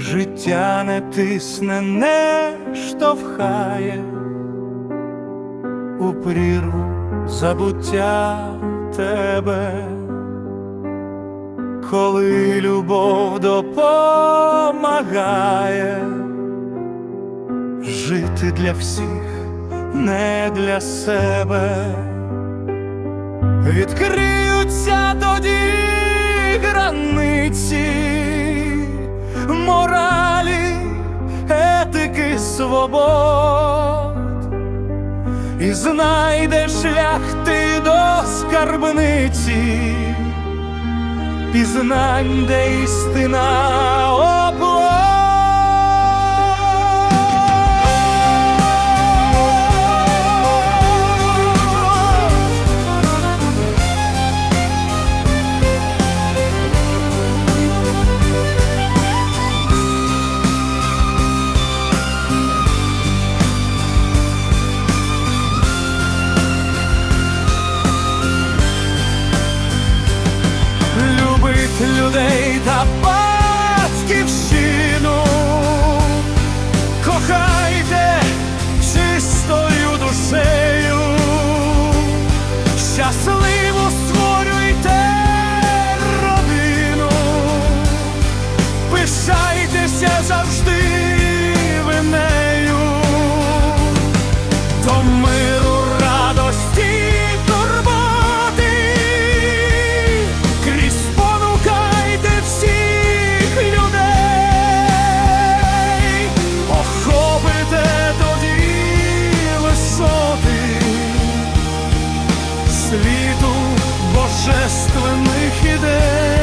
життя не тисне, не штовхає у прірву забуття тебе, коли любов допомагає жити для всіх, не для себе. Відкриються тоді границі свобод, і знайде шлях ти до скарбниці, пізнань, де істина оплот. Людей та батьківщину, кохайте чистою душею, щасливо створюйте родину, пишайтеся завжди світу божественних ідей.